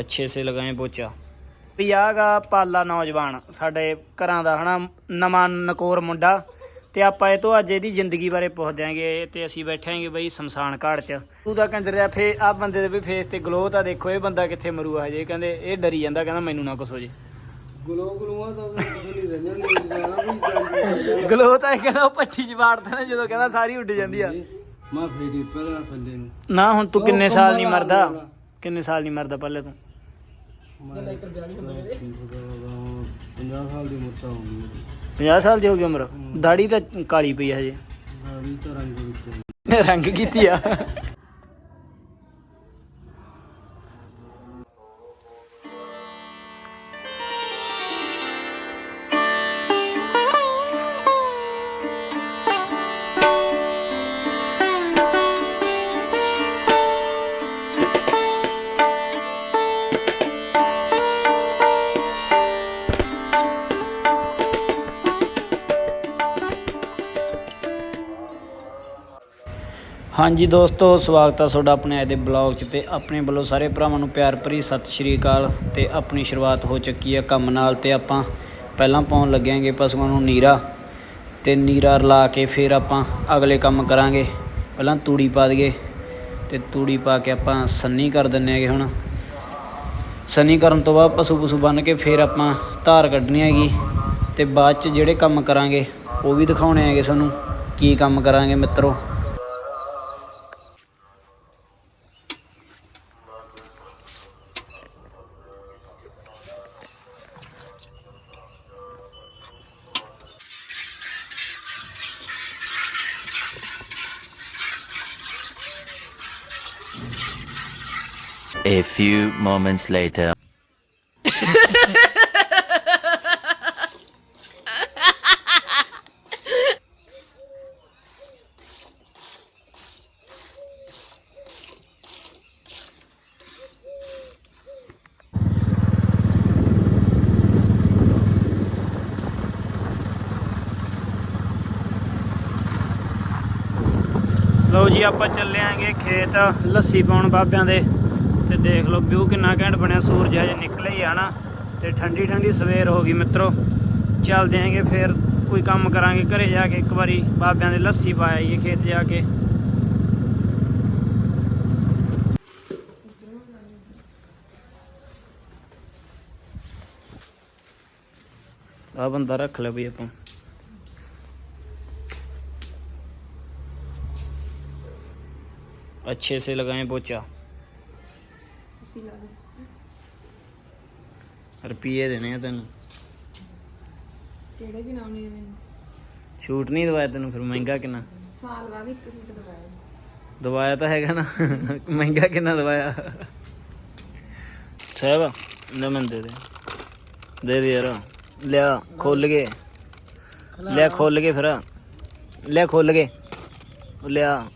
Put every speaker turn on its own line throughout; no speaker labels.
ਅੱਛੇ ਸੇ ਲਗਾਏ ਪੋਚਾ। ਵੀ ਆਗਾ ਪਾਲਾ ਨੌਜਵਾਨ ਸਾਡੇ ਘਰਾਂ ਦਾ ਹਨਾ ਨਵਾਂ ਨਕੋਰ ਮੁੰਡਾ। ਤੇ ਆਪਾਂ ਇਹ ਤੋਂ ਅੱਜ ਇਹਦੀ ਜ਼ਿੰਦਗੀ ਬਾਰੇ ਪੁੱਛ ਦਿਆਂਗੇ ਤੇ ਅਸੀਂ ਬੈਠਾਂਗੇ ਬਈ ਸ਼ਮਸ਼ਾਨ ਘਾਟ 'ਚ। ਤੂੰ ਤਾਂ ਕੰਜਰ ਰਿਹਾ ਫੇ ਆ ਬੰਦੇ ਦੇ ਵੀ ਫੇਸ ਤੇ ਗਲੋ ਤਾਂ ਦੇਖੋ ਇਹ ਬੰਦਾ ਕਿੱਥੇ ਮਰੂਆ ਹਜੇ? ਕਹਿੰਦੇ ਇਹ ਡਰੀ ਜਾਂਦਾ ਕਹਿੰਦਾ ਮੈਨੂੰ ਨਾ ਕੁਛ ਹੋ ਜੇ।
ਗਲੋ ਗਲੂਆਂ ਤਾਂ ਕੁਝ ਨਹੀਂ ਰਹਿੰਦਾ ਨਹੀਂ ਜਾਣਾ ਵੀ
ਗਲੋ ਤਾਂ ਇਹ ਕਹਿੰਦਾ ਉਹ ਪੱਠੀ 'ਚ ਵਾੜਦਾ ਨਾ ਜਦੋਂ ਕਹਿੰਦਾ ਸਾਰੀ ਉੱਡ ਜਾਂਦੀ ਆ।
ਮੈਂ ਫੇੜੀ ਪਹਿਲਾਂ ਥੱਲੇ ਨੂੰ।
ਨਾ ਹੁਣ ਤੂੰ ਕਿੰਨੇ ਸਾਲ ਨਹੀਂ ਮਰਦਾ। ਕਿੰਨੇ ਸਾਲ ਨਹੀਂ ਮਰਦਾ ਪਹਿਲੇ ਤੂੰ?
ਮੈਂ 50 ਸਾਲ ਦੀ ਉਮਰ ਤਾਂ ਹੋ। ਗਈ
50 ਸਾਲ ਦੀ ਹੋ ਗਈ ਉਮਰ? ਦਾੜੀ ਤਾਂ ਕਾਲੀ ਪਈ ਆ ਹਜੇ।
ਦਾੜੀ ਤਾਂ ਰੰਗ ਵਿੱਚ
ਰੰਗ ਕੀਤੀ ਆ। ਹਾਂਜੀ ਦੋਸਤੋ, ਸਵਾਗਤ ਆ ਤੁਹਾਡਾ ਆਪਣੇ ਅੱਜ ਦੇ ਬਲੌਗ 'ਚ ਤੇ ਆਪਣੇ ਵੱਲੋਂ ਸਾਰੇ ਭਰਾਵਾਂ ਨੂੰ ਪਿਆਰ ਭਰੀ ਸਤਿ ਸ਼੍ਰੀ ਅਕਾਲ ਤੇ ਆਪਣੀ ਸ਼ੁਰੂਆਤ ਹੋ ਚੁੱਕੀ ਆ ਕੰਮ ਨਾਲ ਤੇ ਆਪਾਂ ਪਹਿਲਾਂ ਪਾਉਣ ਲੱਗਿਆਂਗੇ ਪਸ਼ੂਆਂ ਨੂੰ ਨੀਰਾ ਤੇ ਨੀਰਾ ਰਲਾ ਕੇ ਫਿਰ ਆਪਾਂ ਅਗਲੇ ਕੰਮ ਕਰਾਂਗੇ। ਪਹਿਲਾਂ ਤੂੜੀ ਪਾ ਦਈਏ ਤੇ ਤੂੜੀ ਪਾ ਕੇ ਆਪਾਂ ਸੰਨੀ ਕਰ ਦਿੰਨੇ ਹੈਗੇ ਹੁਣ। ਸੰਨੀ ਕਰਨ ਤੋਂ ਬਾਅਦ ਪਸ਼ੂ ਪਸ਼ੂ ਬੰਨ ਕੇ ਫਿਰ ਆਪਾਂ ਧਾਰ ਕੱਢਣੀ ਹੈਗੀ ਤੇ ਬਾਅਦ 'ਚ ਜਿਹੜੇ ਕੰਮ ਕਰਾਂਗੇ ਉਹ ਵੀ ਦਿਖਾਉਣੇ ਹੈਗੇ ਤੁਹਾਨੂੰ ਕੀ ਕੰਮ ਕਰਾਂਗੇ ਮਿੱਤਰੋ।
A few moments later.
ਲਓ ਜੀ ਆਪਾਂ ਚੱਲੇ ਆਂਗੇ ਖੇਤ ਲੱਸੀ ਪਾਉਣ ਬਾਬਿਆਂ ਦੇ ਤੇ ਦੇਖ ਲਓ ਵਿਊ ਕਿੰਨਾ ਘੈਂਟ ਬਣਿਆ ਸੂਰਜ ਹਜੇ ਨਿਕਲੇ ਹੀ ਆ ਨਾ ਤੇ ਠੰਡੀ ਠੰਡੀ ਸਵੇਰ ਹੋ ਗਈ ਮਿੱਤਰੋ ਚੱਲਦੇ ਆਂਗੇ ਫਿਰ ਕੋਈ ਕੰਮ ਕਰਾਂਗੇ ਘਰੇ ਜਾ ਕੇ ਇੱਕ ਵਾਰੀ ਬਾਬਿਆਂ ਦੇ ਲੱਸੀ ਪਾ ਆਈਏ ਖੇਤ ਜਾ ਕੇ ਆ ਬੰਦਾ ਰੱਖ ਲੈ ਬਈ ਆਪਾਂ अच्छे से लगाएं पोचा ਰੁਪਈਏ ਦੇਣੇ ਆ ਤੈਨੂੰ।
ਕਿਹੜੇ ਵੀ ਨਾਮ ਨਹੀਂ ਮੈਨੂੰ?
ਛੂਟ ਨਹੀਂ ਦਵਾਇਆ ਤੈਨੂੰ ਫਿਰ ਮਹਿੰਗਾ ਕਿੰਨਾ?
ਸਾਲ ਬਾਅਦ ਇੱਕ ਸੂਟ ਦਵਾਇਆ।
ਦਵਾਇਆ ਤਾਂ ਹੈਗਾ ਨਾ। ਮਹਿੰਗਾ ਕਿੰਨਾ ਦਵਾਇਆ? ਸਾਹਿਬ ਲੈ ਮੈਂ ਦੇ ਦੇ। ਦੇ ਦੇ ਯਾਰ। ਲਿਆ ਖੋਲ ਕੇ। ਲਿਆ ਖੋਲ ਕੇ ਫਿਰ। ਲਿਆ ਖੋਲ ਕੇ। ਲਿਆ।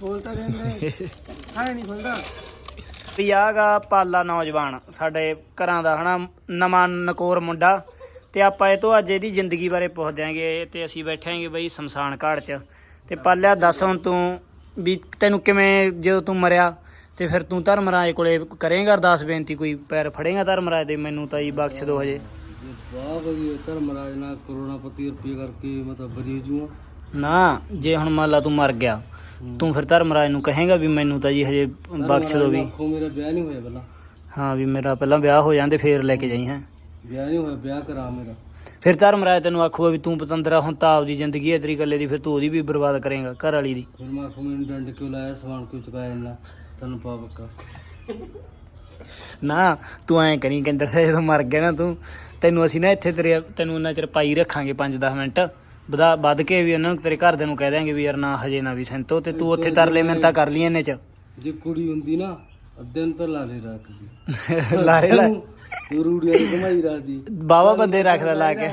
ਖੋਲ ਤਾਂ ਦੇਂਦੇ ਹਾਂ ਨਹੀਂ ਖੋਲਦਾ।
ਵੀ ਆਗਾ ਪਾਲਾ ਨੌਜਵਾਨ, ਸਾਡੇ ਘਰਾਂ ਦਾ ਹਨਾ, ਨਵਾਂ ਨਕੋਰ ਮੁੰਡਾ। ਤੇ ਆਪਾਂ ਇਹ ਤੋਂ ਅੱਜ ਇਹਦੀ ਜ਼ਿੰਦਗੀ ਬਾਰੇ ਪੁੱਛ ਦਿਆਂਗੇ ਤੇ ਅਸੀਂ ਬੈਠਾਂਗੇ ਬਈ ਸ਼ਮਸ਼ਾਨ ਘਾਟ 'ਚ। ਤੇ ਪਾਲਿਆ, ਦੱਸ ਹੁਣ ਤੂੰ ਵੀ ਤੈਨੂੰ ਕਿਵੇਂ, ਜਦੋਂ ਤੂੰ ਮਰਿਆ, ਤੇ ਫਿਰ ਤੂੰ ਧਰਮ ਰਾਜ ਕੋਲੇ ਕਰੇਂਗਾ ਅਰਦਾਸ ਬੇਨਤੀ, ਕੋਈ ਪੈਰ ਫੜੇਗਾ ਧਰਮ ਰਾਜ ਦੇ, ਮੈਨੂੰ ਤਾਂ ਹੀ ਬਖਸ਼ ਦੋ ਹਜੇ।
ਵਾਹ ਵਧੀਆ ਧਰਮਰਾਜ ਨਾਲ ਕਰੋੜਾਪਤੀ ਰੁਪਏ ਕਰਕੇ ਮਤਲਬ ਬਰੀ ਜੂਆ।
ਨਾ ਜੇ ਹੁਣ ਮੰਨ ਲਾ ਤੂੰ ਮਰ ਗਿਆ ਤੂੰ ਫਿਰ ਧਰਮਰਾਜ ਨੂੰ ਕਹੇਗਾ ਵੀ ਮੈਨੂੰ ਤਾਂ ਜੀ ਹਜੇ ਬਖਸ਼ ਦੋ ਵੀ।
ਆਖੋ ਮੇਰਾ ਵਿਆਹ ਨਹੀਂ ਹੋਇਆ ਪਹਿਲਾਂ।
ਹਾਂ ਵੀ ਮੇਰਾ ਪਹਿਲਾਂ ਵਿਆਹ ਹੋ ਜਾਂਦੇ ਫੇਰ ਲੈ ਕੇ ਜਾਈ ਹੈ।
ਵਿਆਹ ਨਹੀਂ ਹੋਇਆ ਵਿਆਹ ਕਰਾ ਮੇਰਾ।
ਫਿਰ ਧਰਮਰਾਜ ਤੈਨੂੰ ਆਖੂਗਾ ਵੀ ਤੂੰ ਪਤੰਦਰਾ ਹੁਣ ਤਾਂ ਆਪਦੀ ਜ਼ਿੰਦਗੀ ਹੈ ਤੇਰੀ ਇਕੱਲੇ ਦੀ ਫਿਰ ਤੂੰ ਉਹਦੀ ਵੀ ਬਰਬਾਦ ਕਰੇਗਾ ਘਰ ਵਾਲੀ ਦੀ।
ਫਿਰ ਮੈਂ ਆਖੋ ਮੈਨੂੰ ਡੰਡ ਕਿਉਂ ਲਾਇਆ ਸਮਾਨ ਕਿਉਂ ਚੁਕਾਇਆ ਇੰਨਾ? ਤੈਨੂੰ ਪਾ ਪੱਕਾ।
ਨਾ ਤੂੰ ਐਂ ਕਰੀ ਕਹਿੰਦਾ ਜਦੋਂ ਮਰ ਗਿਆ ਨਾ ਤੂੰ ਤੈਨੂੰ ਅਸੀਂ ਨਾ ਇੱਥੇ ਤੇਰੇ ਤੈਨੂੰ ਉਹਨਾਂ ਚਿਰ ਪਾਈ ਰੱਖਾਂਗੇ 5-10 ਮਿੰਟ। ਵਧਾ ਵੱਧ ਕੇ ਵੀ ਉਹਨਾਂ ਨੂੰ ਤੇਰੇ ਘਰਦਿਆਂ ਨੂੰ ਕਹਿ ਦਿਆਂਗੇ ਵੀ ਯਾਰ ਨਾ ਹਜੇ ਨਾ ਵੀ ਸੰਤੋ ਤੇ ਤੂੰ ਉੱਥੇ ਤਰਲੇ ਮਿੰਤਾ ਕਰ ਲਈ ਇਹਨੇ ਚ।
ਜੇ ਕੁੜੀ ਹੁੰਦੀ ਨਾ ਅੱਧੇ ਨੂੰ ਤਾਂ ਲਾਰੇ ਰੱਖਦੀ।
ਲਾਰੇ ਲਾ
ਤੂੰ ਰੂੜੀਆਂ ਦੀ ਕਮਾਈ ਰੱਖਦੀ।
ਬਾਵਾ ਬੰਦੇ ਰੱਖਦਾ ਲਾ ਕੇ।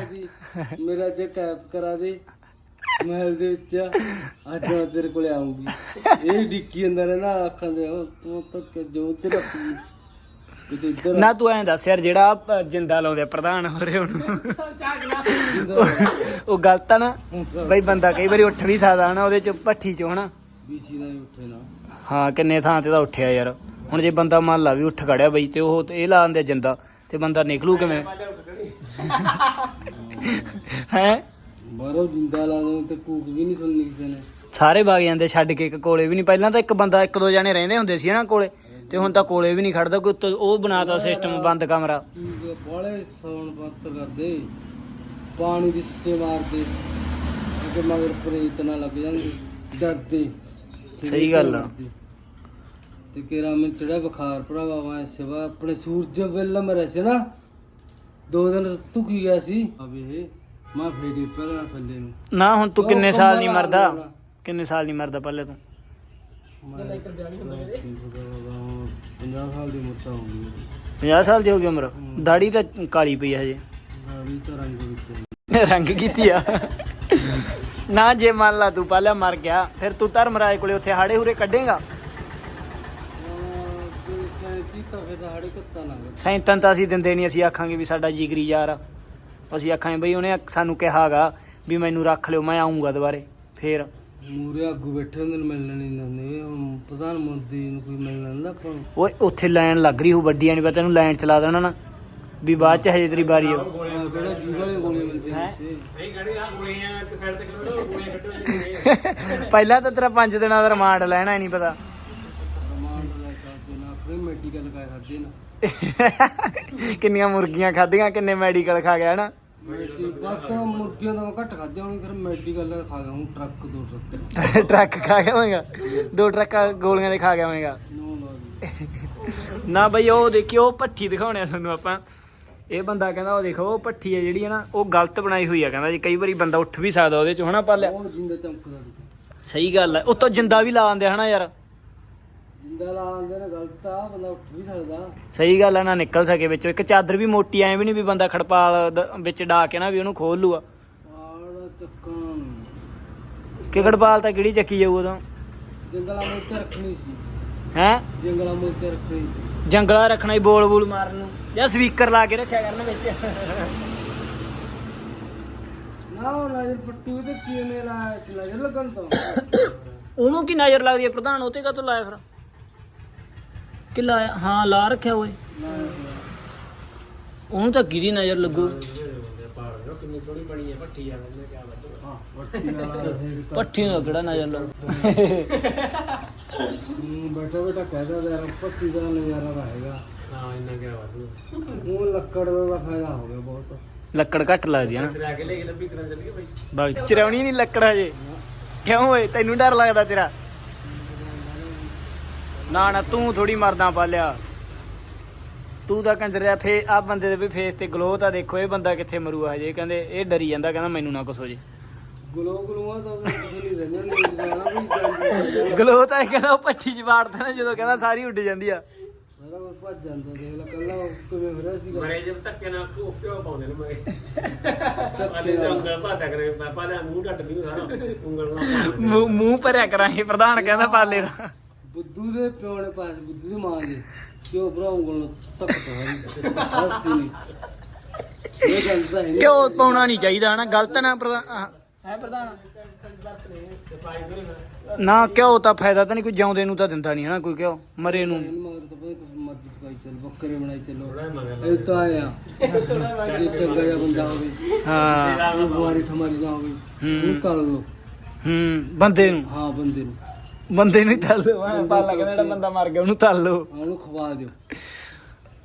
ਮੇਰਾ ਜੇ ਕੈਪ ਕਰਾ ਦੇ ਮਹਿਲ ਦੇ ਵਿੱਚ ਅੱਜ ਮੈਂ ਤੇਰੇ ਕੋਲੇ ਆਉਂਗੀ ਇਹ ਡਿੱਕੀ ਅੰਦਰ ਰਹਿੰਦਾ ਅੱਖਾਂ ਦੇ ਉਹ ਤੂੰ ਤਾਂ ਜੋ ਤੇ ਰੱਖੀ। ਕਿਤੇ ਇੱਧਰ
ਨਾ ਤੂੰ ਐਂ ਦੱਸ ਯਾਰ ਜਿਹੜਾ ਆਹ ਜਿੰਦਾ ਲਾਉਂਦੇ ਆ ਪ੍ਰਧਾਨ ਹੋ ਰਹੇ ਹੁਣ। ਉਹ ਗਲਤ ਆ ਨਾ। ਬਈ ਬੰਦਾ ਕਈ ਵਾਰੀ ਉੱਠ ਵੀ ਸਕਦਾ ਨਾ ਉਹਦੇ ਚ ਭੱਠੀ ਚ ਹਨਾ।
ਬੀਸੀ ਦਾ ਹੀ ਉੱਠੇ ਨਾ।
ਹਾਂ ਕਿੰਨੇ ਥਾਂ ਤੇ ਤਾਂ ਉੱਠਿਆ ਯਾਰ। ਹੁਣ ਜੇ ਬੰਦਾ ਮੰਨ ਲਾ ਵੀ ਉੱਠ ਖੜਿਆ ਬਈ ਤੇ ਉਹ ਤੇ ਇਹ ਲਾ ਦਿੰਦੇ ਜਿੰਦਾ ਤੇ ਬੰਦਾ ਨਿਕਲੂ ਕਿਵੇਂ? ਹੈ?
ਬਾਹਰੋਂ ਜਿੰਦਾ ਲਾ ਦੋ ਤੇ ਕੂਕ ਵੀ ਨਹੀਂ ਸੁਣਨੀ ਕਿਸੇ ਨੇ।
ਸਾਰੇ ਵਗ ਜਾਂਦੇ ਛੱਡ ਕੇ ਇੱਕ ਕੋਲੇ ਵੀ ਨਹੀਂ ਪਹਿਲਾਂ ਤਾਂ ਇੱਕ ਬੰਦਾ ਇੱਕ ਦੋ ਜਣੇ ਰਹਿੰਦੇ ਹੁੰਦੇ ਸੀ ਨਾ ਕੋਲੇ। ਤੇ ਹੁਣ ਤਾਂ ਕੋਲੇ ਵੀ ਨਹੀਂ ਖੜਦਾ ਕੋਈ ਉੱਤੋਂ ਉਹ ਬਣਾਤਾ ਸਿਸਟਮ ਬੰਦ ਕਮਰਾ।
ਬਾਲੇ ਸੌਣ ਪੱਤ ਕਰਦੇ। ਪਾਣੀ ਦੀ ਸਿੱਟੇ ਮਾਰਦੇ। ਕਿ ਮਗਰ ਪ੍ਰੇਤ ਨਾ ਲੱਗ ਜਾਂਦੇ। ਡਰਦੇ।
ਸਹੀ ਗੱਲ ਆ।
ਤੇ ਕਿਰਾ ਮੈਂ ਚੜਿਆ ਬੁਖਾਰ ਭਰਾਵਾ ਮੈਂ ਸਿਵਾ ਆਪਣੇ ਸੂਰਜ ਵੇਲੇ ਮਰੇ ਸੀ ਨਾ। ਦੋ ਦਿਨ ਤੂੰ ਕੀ ਗਿਆ ਸੀ? ਅਬੇ ਇਹ ਮੈਂ ਫੇੜੀ ਪਹਿਲਾਂ ਥੱਲੇ ਨੂੰ।
ਨਾ ਹੁਣ ਤੂੰ ਕਿੰਨੇ ਸਾਲ ਨਹੀਂ ਮਰਦਾ? ਕਿੰਨੇ ਸਾਲ ਨਹੀਂ ਮਰਦਾ ਪਹਿਲੇ ਤੂੰ?
ਮੈਂ 50 ਸਾਲ ਦੀ ਮੁੱਤਾ ਹੋ ਗਈ
50 ਸਾਲ ਦੀ ਹੋ ਗਈ ਉਮਰ? ਦਾੜੀ ਤਾਂ ਕਾਲੀ ਪਈ ਹੈ ਹਜੇ।
ਤਾਂ ਰੰਗ ਵਿੱਚ
ਰੰਗ ਕੀਤੀ ਆ। ਨਾ ਜੇ ਮੰਨ ਲਾ ਤੂੰ ਪਹਿਲਾਂ ਮਰ ਗਿਆ ਫਿਰ ਤੂੰ ਧਰਮਰਾਜ ਕੋਲੇ ਉੱਥੇ ਹਾੜੇ ਹੂਰੇ ਕੱਢੇਗਾ?
ਕੋਈ ਸੈਂਤੀ ਤਾਂ ਫਿਰ ਹਾੜੇ ਕੁੱਤਾ ਨਾ ਗਾ।
ਸੈਂਤਨ ਤਾਂ ਅਸੀਂ ਦਿੰਦੇ ਨਹੀਂ ਅਸੀਂ ਆਖਾਂਗੇ ਵੀ ਸਾਡਾ ਜਿਗਰੀ ਯਾਰ ਆ। ਅਸੀਂ ਆਖਾਂਗੇ ਬਈ ਉਹਨੇ ਸਾਨੂੰ ਕਿਹਾਗਾ ਵੀ ਮੈਨੂੰ ਰੱਖ ਲਿਓ ਮੈਂ ਆਉਂਗਾ ਦੁਬਾਰੇ ਫੇਰ।
ਮੂਰੇ ਆਗੂ ਬੈਠੇ ਹੁੰਦੇ ਨੇ ਮਿਲਣ ਨਹੀਂ ਦਿੰਦੇ। ਹੁਣ ਪ੍ਰਧਾਨ ਮੰਤਰੀ ਨੂੰ ਕੋਈ ਮਿਲਣ ਦਿੰਦਾ ਆਪਾਂ ਨੂੰ।
ਓਏ ਉੱਥੇ ਲਾਈਨ ਲੱਗ ਰਹੀ ਹੋ ਵੱਡੀਆਂ ਨਹੀਂ ਪਤਾ ਤੈਨੂੰ ਲਾਈਨ ਚਲਾ ਦੇਣਾ ਨਾ। ਵੀ ਬਾਅਦ ਚ ਹਜੇ ਤੇਰੀ ਵਾਰੀ ਆ।
ਆਹ ਕਿਹੜਾ ਜੀਵ ਵਾਲੇ ਗੋਲੇ ਮਿਲਦੇ ਨੇ
ਪਹਿਲਾਂ ਤਾਂ ਤੇਰਾ 5 ਦਿਨਾਂ ਦਾ ਰਿਮਾਂਡ ਲੈਣਾ ਹੀ ਨਹੀਂ ਪਤਾ।
ਰਮਾਂਡ ਲੈ ਸਕਦੇ ਨਾ ਫਿਰ ਮੈਡੀਕਲ ਕਾ ਖਾਦੇ ਨਾ
ਕਿੰਨੀਆਂ ਮੁਰਗੀਆਂ ਖਾਧੀਆਂ ਕਿੰਨੇ ਮੈਡੀਕਲ ਖਾ ਗਿਆ ਨਾ
ਬਸ ਤਾਂ ਮੁਰਗੀਆਂ ਦਾ ਮੈਂ ਘੱਟ ਖਾਦੇ ਹੋਣੀ ਫਿਰ ਮੈਡੀਕਲ ਦਾ ਖਾ ਗਿਆ ਹੁਣ ਟਰੱਕ ਦੋ ਟਰੱਕ।
ਟਰੱਕ ਖਾ ਗਿਆ ਹੋਵੇਗਾ? ਦੋ ਟਰੱਕਾਂ ਗੋਲੀਆਂ ਦੇ ਖਾ ਗਿਆ ਹੋਵੇਗਾ?
ਨੋ ਲਾ ਜੀ।
ਨਾ ਬਈ ਉਹ ਦੇਖਿਓ ਉਹ ਪੱਠੀ ਦਿਖਾਉਣੇ ਆ ਤੁਹਾਨੂੰ ਆਪਾਂ। ਇਹ ਬੰਦਾ ਕਹਿੰਦਾ ਉਹ ਦੇਖੋ ਉਹ ਪੱਠੀ ਹੈ ਜਿਹੜੀ ਹੈ ਨਾ ਉਹ ਗਲਤ ਬਣਾਈ ਹੋਈ ਆ ਕਹਿੰਦਾ ਜੀ। ਕਈ ਵਾਰੀ ਬੰਦਾ ਉੱਠ ਵੀ ਸਕਦਾ ਉਹਦੇ ਚ ਹਨਾ ਪਾਲਿਆ
ਉਹ ਜਿੰਦਾ ਚਮਕਦਾ ਦੇਖੋ।
ਸਹੀ ਗੱਲ ਹੈ ਉੱਤੋਂ ਜਿੰਦਾ ਵੀ ਲਾ ਦਿੰਦੇ ਹਨਾ ਯਾਰ।
ਜਿੰਦਾ ਲਾਉਂਦੇ ਨੇ ਗਲਤ ਆ ਬੰਦਾ ਉੱਠ ਵੀ ਸਕਦਾ।
ਸਹੀ ਗੱਲ ਆ ਨਾ ਨਿਕਲ ਸਕੇ ਵਿੱਚੋਂ। ਇੱਕ ਚਾਦਰ ਵੀ ਮੋਟੀ ਐ ਵੀ ਨਹੀਂ ਵੀ ਬੰਦਾ ਖੜਪਾਲ ਦ- ਵਿੱਚ ਡਾ ਕੇ ਨਾ ਵੀ ਉਹਨੂੰ ਖੋਲ
ਚੱਕਣ।
ਕਿ ਖੜਪਾਲ ਤਾਂ ਕਿਹੜੀ ਚੱਕੀ ਜਾਊ ਉਦੋਂ?
ਜੰਗਲਾਂ ਮੋਤੇ ਰੱਖਣੀ ਸੀ।
ਹੈ?
ਜੰਗਲਾਂ ਮੋਤੇ ਰੱਖਣੀ ਸੀ।
ਜੰਗਲਾ ਰੱਖਣਾ ਹੀ ਬੋਲ ਬੋਲ ਮਾਰਨ ਨੂੰ। ਜਾਂ ਸਪੀਕਰ ਲਾ ਕੇ ਰੱਖਿਆ ਕਰਨ ਵਿੱਚ।
ਨਾ ਨਜ਼ਰ ਪੱਟੀ ਉਹਦੇ ਕੀ ਮੇਰਾ ਨਜ਼ਰ ਲੱਗਣ ਤੋਂ।
ਉਹਨੂੰ ਕੀ ਨਜ਼ਰ ਲੱਗਦੀ ਹੈ ਪ੍ਰਧਾਨ? ਉਹ ਤੇ ਕਾ ਲਾਇਆ ਫਿਰ? ਕਿ ਲਾਇਆ ਹਾਂ ਲਾ ਰੱਖਿਆ ਓਏ। ਉਹਨੂੰ ਤਾਂ ਕਿਹਦੀ ਨਜ਼ਰ ਲੱਗੂ।
ਹਾਂ ਪੱਟੀ ਵਾਲਾ ਫਿਰ ਤਾਂ
ਪੱਠੀ ਨੂੰ ਕਿਹੜਾ ਨਜ਼ਰ ਲੱਗੂ?
ਬੈਠਾ ਬੈਠਾ ਕਹਿਦਾ ਯਾਰ ਪੱਟੀ ਦਾ ਨਜ਼ਾਰਾ ਤਾਂ ਹੈਗਾ। ਹਾਂ ਇੰਨਾ ਕਿਆ ਵਾਧੂ ਉਹ ਲੱਕੜ ਦਾ ਤਾਂ ਫਾਇਦਾ ਹੋ ਗਿਆ ਬਹੁਤ।
ਲੱਕੜ ਘੱਟ ਲੱਗਦੀ ਹੈ ਨਾ। ਬਾਈ ਚਰਾਉਣੀ ਨਹੀਂ ਲੱਕੜ ਹਜੇ। ਕਿਉਂ ਓਏ ਤੈਨੂੰ ਡਰ ਲੱਗਦਾ ਤੇਰਾ? ਨਾ ਨਾ ਤੂੰ ਥੋੜੀ ਮਰਦਾ ਪਾਲਿਆ। ਤੂੰ ਤਾਂ ਕੰਜਰਿਆ ਫੇ ਆ ਬੰਦੇ ਦੇ ਵੀ ਫੇਸ ਤੇ ਗਲੋ ਤਾਂ ਦੇਖੋ ਇਹ ਬੰਦਾ ਕਿੱਥੇ ਮਰੂਆ ਹਜੇ? ਕਹਿੰਦੇ ਇਹ ਡਰੀ ਜਾਂਦਾ ਕਹਿੰਦਾ ਮੈਨੂੰ ਨਾ ਕੁਛ ਹੋ ਜੇ।
ਗਲੋ ਗਲੂਆਂ ਤਾਂ ਨਹੀਂ ਰਹਿੰਦੇ
ਗਲੋ ਤਾਂ ਇਹ ਕਹਿੰਦਾ ਉਹ ਪੱਠੀ ਚ ਵਾੜਦਾ ਨਾ ਜਦੋਂ ਕਹਿੰਦਾ ਸਾਰੀ ਉੱਡ ਜਾਂਦੀ ਆ।
ਸਾਰਾ ਕੁਝ ਭੱਜ ਜਾਂਦਾ ਦੇਖ ਲੈ ਕੱਲਾ ਉਹ ਕਿਵੇਂ ਹੋ ਰਿਹਾ ਸੀਗਾ।
ਮਰੇ ਜਬ ਧੱਕੇ ਨਾਲ ਘਿਓ ਘਿਓ ਪਾਉਂਦੇ ਨੇ ਮਰੇ।
ਧੱਕੇ
ਪਾਲੇ ਦਾ
ਨਾਲ।
ਉਂਗਲ ਭਾਦਾ ਕਰੇ ਪਾਪਾ ਦਾ ਮੂੰਹ ਢੱਟ ਨਹੀਂ ਸਾਰਾ ਉਂਗਲ ਨਾਲ
ਮੂੰਹ ਮੂੰਹ ਭਰਿਆ ਕਰਾਂਗੇ ਪ੍ਰਧਾਨ ਕਹਿੰਦਾ ਪਾਲੇ ਦਾ।
ਬੁੱਧੂ ਦੇ ਪਿਓ ਨੇ ਪਾਸ ਬੁੱਧੂ ਦੀ ਮਾਂ ਦੇ। ਕਿਉਂ ਭਰਾ ਉਂਗਲ ਨੂੰ ਤੱਕ ਤੋਰੀ ਹੱਸੀ ਨਹੀਂ। ਇਹ ਗੱਲ ਤਾਂ ਨਹੀਂ
ਕਿਉਂ ਪਾਉਣਾ ਨਹੀਂ ਚਾਹੀਦਾ ਹਨਾ? ਗਲਤ ਨਾ ਪ੍ਰਧਾਨ ਹੈ ਪ੍ਰਧਾਨ? ਨਾ ਕਿਉਂ? ਤਾਂ ਫਾਇਦਾ ਤਾਂ ਨਹੀਂ ਕੋਈ ਜਿਉਂਦੇ ਨੂੰ ਤਾਂ ਦਿੰਦਾ ਨਹੀਂ ਹਨਾ? ਕੋਈ ਕਿਉਂ? ਮਰੇ ਨੂੰ।
ਮਗਰ ਤਾਂ ਪਤਾ ਕੁਛ ਮਰਜ਼ੀ ਪਕਾਈ ਚੱਲ ਬੱਕਰੇ ਬਣਾਈ ਚੱਲੋ। ਇਹ ਤਾਂ ਆਇਆ। ਜੇ ਚੰਗਾ ਜਿਹਾ ਬੰਦਾ ਹੋਵੇ
ਹਾਂ।
ਉਹ ਬਿਮਾਰੀ ਠਮਾਰੀ ਨਾ ਹੋਵੇ
ਹੂੰ।
ਉਹਨੂੰ ਤਲ ਲਓ।
ਹੂੰ ਬੰਦੇ ਨੂੰ।
ਹਾਂ ਬੰਦੇ ਨੂੰ।
ਬੰਦੇ ਨੂੰ ਤਲ ਲਓ ਹਾਂ ਪਾਲਾ ਕਹਿੰਦਾ ਜਿਹੜਾ ਬੰਦਾ ਮਰ ਗਿਆ ਉਹਨੂੰ ਤਲ ਲਓ।
ਉਹਨੂੰ ਖਵਾ ਦਿਓ।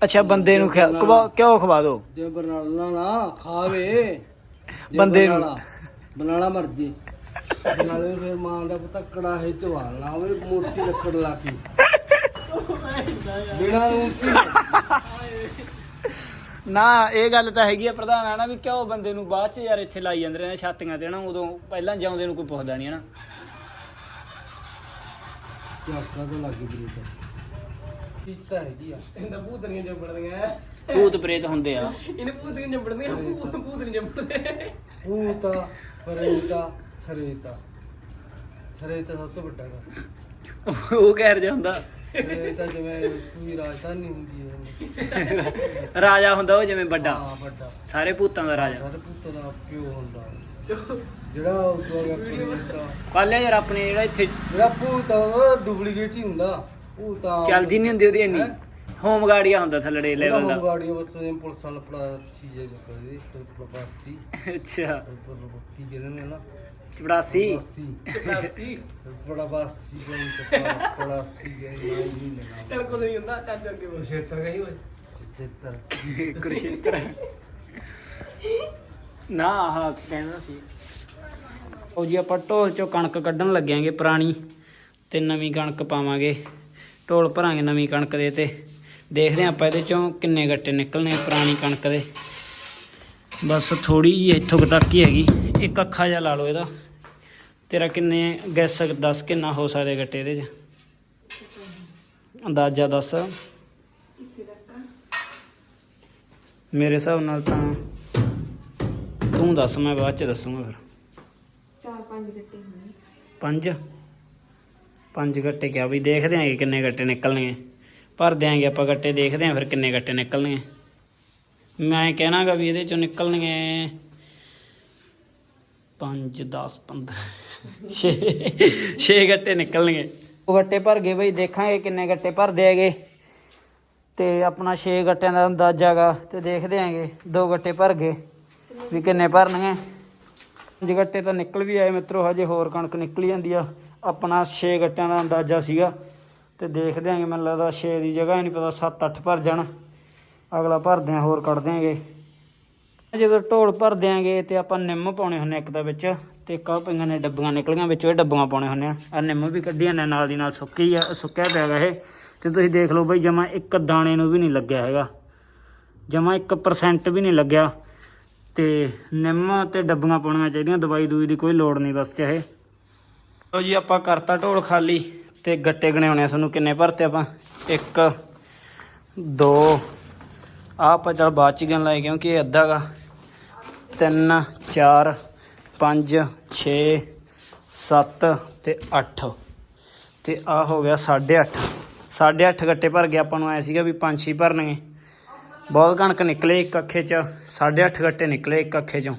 ਅੱਛਾ ਬੰਦੇ ਨੂੰ ਖਿਆ- ਖਵਾ ਕਿਉਂ ਖਵਾ ਦੋ?
ਜੇ ਬਰਨਾਲਾ ਨਾ ਖਾਵੇ ਜੇ
ਬੰਦੇ ਨੂੰ।
ਬਰਨਾਲਾ- ਬਰਨਾਲਾ ਮਰ ਜੇ ਨਾਲੇ ਨੂੰ ਫਿਰ ਮਾਂ ਦਾ ਪੁੱਤ ਕੜਾਹੇ ਚ ਵਾਲਣਾ ਹੋਵੇ ਮੋਟੀ ਲੱਕੜ ਲਾ ਕੇ। ਬਿਨਾਂ ਨੂੰ
ਨਾ ਇਹ ਗੱਲ ਤਾਂ ਹੈਗੀ ਆ ਪ੍ਰਧਾਨ ਆ ਨਾ ਵੀ ਕਿਉਂ ਬੰਦੇ ਨੂੰ ਬਾਅਦ ਚ ਯਾਰ ਇੱਥੇ ਲਾਈ ਜਾਂਦੇ ਨੇ ਛਾਤੀਆਂ ਤੇ ਨਾ ਉਦੋਂ ਪਹਿਲਾਂ ਜਿਉਂਦੇ ਨੂੰ ਕੋਈ ਪੁੱਛਦਾ ਨਹੀਂ ਹਨਾ
ਚਾਕਾ ਤਾਂ ਲੱਗ ਬਰੀਕ। ਪੀਤਾ ਹੈਗੀ ਆ।
ਇਹਦਾ ਭੂਤਨੀਆਂ ਜੰਬੜਦੀਆਂ
ਭੂਤ ਪ੍ਰੇਤ ਹੁੰਦੇ ਆ।
ਇਹਨੇ ਭੂਤਨੀਆਂ ਜੰਬੜਦੀਆਂ ਭੂਤ। ਨਹੀਂ ਜੰਬੜਦੇ
ਭੂਤਾ ਪਰੇਤਾ ਸਰੇਤਾ ਸਰੇਤਾ ਸਭ ਤੋਂ ਵੱਡਾ ਗਾ
ਉਹ ਕਹਿ ਰਿਹਾ ਹੁੰਦਾ।
ਸਰੇਤਾ ਜਿਵੇਂ ਪੂਰੀ ਰਾਜਧਾਨੀ ਹੁੰਦੀ ਹੈ।
ਰਾਜਾ ਹੁੰਦਾ ਉਹ ਜਿਵੇਂ ਵੱਡਾ।
ਹਾਂ ਵੱਡਾ।
ਸਾਰੇ ਭੂਤਾਂ ਦਾ ਰਾਜਾ।
ਸਾਰੇ ਪੁੱਤ ਦਾ ਪਿਓ ਹੁੰਦਾ। ਜਿਹੜਾ ਉਹ ਦੋ
ਯਾਰ ਆਪਣੇ ਜਿਹੜਾ ਇੱਥੇ
ਜਿਹੜਾ ਭੂਤ ਆ ਉਹ ਡੁਪਲੀਕੇਟ ਹੀ ਹੁੰਦਾ। ਉਹ ਤਾਂ
ਚੱਲਦੀ ਨਹੀਂ ਹੁੰਦੀ ਉਹਦੀ ਇੰਨੀ। ਹੋਮ ਗਾਰਡੀਆ ਹੁੰਦਾ ਥੱਲੜੇ ਲੈਵਲ ਦਾ।
ਗਾੜੀਆਂ ਬੱਚੇ ਪੁਲਿਸ ਵਾਲਾ ਪੜਾ ਚੀਜ਼ ਹੈ ਕੋਈ ਪ੍ਰਪਾਸਤੀ
ਅੱਛਾ।
ਕੀ ਕਹਿੰਦੇ ਨੇ ਨਾ।
ਚਪੜਾਸੀ।
ਪ੍ਰਪਾਸੀ ਬੜਾ ਬਾਸੀ ਕੋਈ ਪ੍ਰਪਾਸੀ ਗਏ ਨਹੀਂ ਲੈਣਾ।
ਚੱਲ ਕੋਈ ਨਹੀਂ ਹੁੰਦਾ ਚੱਲ ਅੱਗੇ ਬੋਲ। ਛੇਤਰ ਗਈ ਓਏ।
ਚਿੱਤਰ
ਕੁਰਸ਼ੇਤਰ। ਨਾ ਆਹ ਕਹਿੰਦਾ ਸੀ। ਉਹ ਜੀ, ਆਪਾਂ ਢੋਲ ਚੋਂ ਕਣਕ ਕੱਢਣ ਲੱਗਿਆਂਗੇ ਪੁਰਾਣੀ ਤੇ ਨਵੀਂ ਕਣਕ ਪਾਵਾਂਗੇ। ਢੋਲ ਭਰਾਂਗੇ ਨਵੀਂ ਕਣਕ ਦੇ ਤੇ। ਦੇਖਦੇ ਹਾਂ ਆਪਾਂ ਇਹਦੇ ਚੋਂ ਕਿੰਨੇ ਗੱਟੇ ਨਿਕਲਣੇ ਪੁਰਾਣੀ ਕਣਕ ਦੇ। ਬਸ ਥੋੜੀ ਜੀ ਇੱਥੋਂ ਕੁ ਤੱਕ ਹੀ ਹੈਗੀ। ਇੱਕ ਅੱਖਾ ਜਿਹਾ ਲਾ ਲਓ ਇਹਦਾ। ਤੇਰਾ ਕਿੰਨੇ ਗੈਸ ਦੱਸ ਕਿੰਨਾ ਹੋ ਸਕਦੇ ਗੱਟੇ ਇਹਦੇ 'ਚ? ਅੰਦਾਜ਼ਾ ਦੱਸ। ਮੇਰੇ ਹਿਸਾਬ ਨਾਲ ਤਾਂ ਤੂੰ ਦੱਸ, ਮੈਂ ਬਾਅਦ ਚ ਦੱਸੂਗਾ ਫਿਰ।
ਚਾਰ ਪੰਜ ਗੱਟੇ ਹੋਣੇ
ਪੰਜ? ਪੰਜ ਗੱਟੇ ਕਿਹਾ ਵੀ ਦੇਖਦੇ ਆਂਗੇ ਕਿੰਨੇ ਗੱਟੇ ਨਿਕਲਣਗੇ। ਭਰ ਦਿਆਂਗੇ ਆਪਾਂ ਗੱਟੇ ਦੇਖਦੇ ਆਂ ਫਿਰ ਕਿੰਨੇ ਗੱਟੇ ਨਿਕਲਣਗੇ। ਮੈਂ ਕਹਿਣਾਗਾ ਵੀ ਇਹਦੇ ਚੋਂ ਨਿਕਲਣਗੇ 5 10 15 6 6 ਗੱਟੇ ਨਿਕਲਣਗੇ। ਉਹ ਗੱਟੇ ਭਰ ਗਏ ਬਈ ਦੇਖਾਂਗੇ ਕਿੰਨੇ ਗੱਟੇ ਭਰਦੇ ਹੈਗੇ। ਤੇ ਆਪਣਾ 6 ਗੱਟਿਆਂ ਦਾ ਅੰਦਾਜ਼ਾ ਹੈਗਾ ਤੇ ਦੇਖਦੇ ਆਂਗੇ ਦੋ ਗੱਟੇ ਭਰ ਗਏ ਵੀ ਕਿੰਨੇ ਭਰਨਗੇ। ਪੰਜ ਗੱਟੇ ਤਾਂ ਨਿਕਲ ਵੀ ਆਏ ਮਿੱਤਰੋ, ਹਜੇ ਹੋਰ ਕਣਕ ਨਿਕਲੀ ਜਾਂਦੀ ਆ। ਆਪਣਾ 6 ਗੱਟਿਆਂ ਦਾ ਅੰਦਾਜ਼ਾ ਸੀਗਾ ਤੇ ਦੇਖਦੇ ਆਂਗੇ, ਮੈਨੂੰ ਲੱਗਦਾ 6 ਦੀ ਜਗ੍ਹਾ ਹੀ ਨਹੀਂ ਪਤਾ 7-8 ਭਰ ਜਾਣ। ਅਗਲਾ ਭਰਦੇ ਆਂ ਹੋਰ ਕੱਢ ਦਿਆਂਗੇ। ਜਦੋਂ ਢੋਲ ਭਰ ਦਿਆਂਗੇ ਤੇ ਆਪਾਂ ਨਿੰਮ ਪਾਉਣੇ ਹੁੰਨੇ ਇੱਕ ਦਾ ਵਿੱਚ, ਤੇ ਇੱਕ ਪਈਆਂ ਨੇ ਡੱਬੀਆਂ ਨਿਕਲੀਆਂ, ਵਿੱਚ ਇਹ ਡੱਬੀਆਂ ਪਾਉਣੇ ਹੁੰਨੇ ਆ। ਆ ਨਿੰਮ ਵੀ ਕੱਢੀਆਂ ਨੇ, ਨਾਲ ਦੀ ਨਾਲ ਸੁੱਕੀ ਆ, ਸੁੱਕਿਆ ਪਿਆ ਗਾ ਇਹ। ਤੇ ਤੁਸੀਂ ਦੇਖ ਲਓ ਬਈ, ਜਮਾ ਇੱਕ ਦਾਣੇ ਨੂੰ ਵੀ ਨਹੀਂ ਲੱਗਿਆ ਹੈਗਾ। ਜਮਾ 1% ਵੀ ਨਹੀਂ ਲੱਗਿਆ। ਤੇ ਨਿੰਮ ਤੇ ਡੱਬੀਆਂ ਪਾਉਣੀਆਂ ਚਾਹੀਦੀਆਂ, ਦਵਾਈ ਦੂਈ ਦੀ ਕੋਈ ਲੋੜ ਨਹੀਂ ਬਸ ਚਾਹੇ। ਲਓ ਜੀ, ਆਪਾਂ ਕਰਤਾ ਢੋਲ ਖਾਲੀ ਤੇ ਗੱਟੇ ਗਣਾਉਣੇ ਆ ਸਾਨੂੰ ਕਿੰਨੇ ਭਰਤੇ ਆਪਾਂ। 1 2 ਆ ਆਪਾਂ ਚੱਲ ਬਾਅਦ ਚ ਗਿਣ ਲਾਏ ਕਿਉਂਕਿ ਇਹ ਅੱਧਾ ਗਾ। 3 4 5 6 7 ਤੇ 8 ਤੇ ਆ ਹੋ ਗਿਆ 8.5 8.5 ਗੱਟੇ ਭਰ ਗਏ ਆਪਾਂ ਨੂੰ ਆਇਆ ਸੀਗਾ ਵੀ 5 6 ਭਰਨਗੇ। ਬਹੁਤ ਕਣਕ ਨਿਕਲੇ ਇੱਕ ਅੱਖੇ ਚ 8.5 ਗੱਟੇ ਨਿਕਲੇ ਇੱਕ ਅੱਖੇ ਚੋਂ।